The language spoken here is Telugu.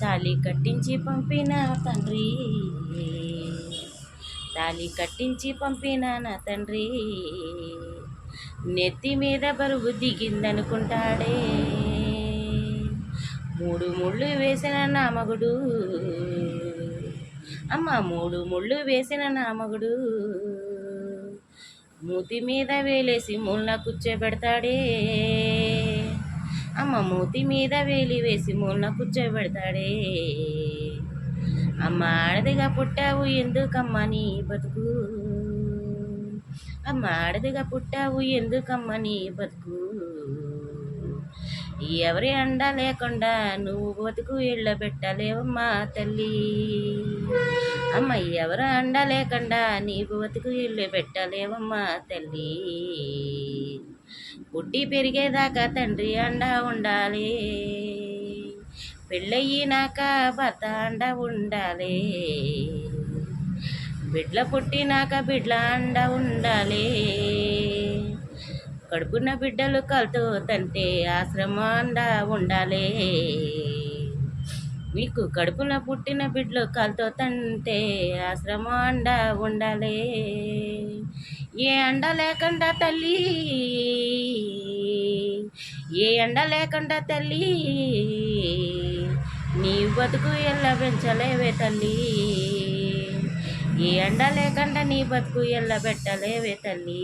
తాళి కట్టించి పంపిన తండ్రి. తాళి కట్టించి పంపిన నా తండ్రి. నెత్తి మీద బరువు దిగిందనుకుంటాడే. మూడు ముళ్ళు వేసిన నా మగుడు. అమ్మ మూడు ముళ్ళు వేసిన నా మగుడు. మూతి మీద వేలేసి ముళ్ళ కూర్చోబెడతాడే. అమ్మ మూతి మీద వేలి వేసి మూలన కూర్చోబెడతాడే. అమ్మ ఆడదిగా పుట్టావు ఎందుకమ్మ నీ బతుకు? అమ్మ ఆడదిగా పుట్టావు ఎందుకమ్మ నీ బతుకు? ఎవరి అండ లేకుండా నువ్వు బతుకు ఇళ్ళ పెట్టలేవమ్మా తల్లి. అమ్మ ఎవరు అండ లేకుండా నీ బతుకు ఇళ్ళు పెట్టలేవమ్మా తల్లి. పుట్టి పెరిగేదాకా తండ్రి అండ ఉండాలి. పెళ్ళయ్యినాక భర్త అండ ఉండాలి. బిడ్ల పుట్టినాక బిడ్ల అండ ఉండాలి. కడుపున్న బిడ్డలు కలుతూ తంటే ఆశ్రమం అండ ఉండాలి. మీకు కడుపున పుట్టిన బిడ్డలు కలుతో తంటే ఆశ్రమం అండ ఉండాలి. ఏ ఎండ లేకుండా తల్లి ఏ ఎండ లేకుండా తల్లి నీ బతుకు ఎల్ల పెంచలేవే తల్లి. ఏ ఎండ లేకుండా నీ బతుకు ఎల్ల పెట్టలేవే తల్లి.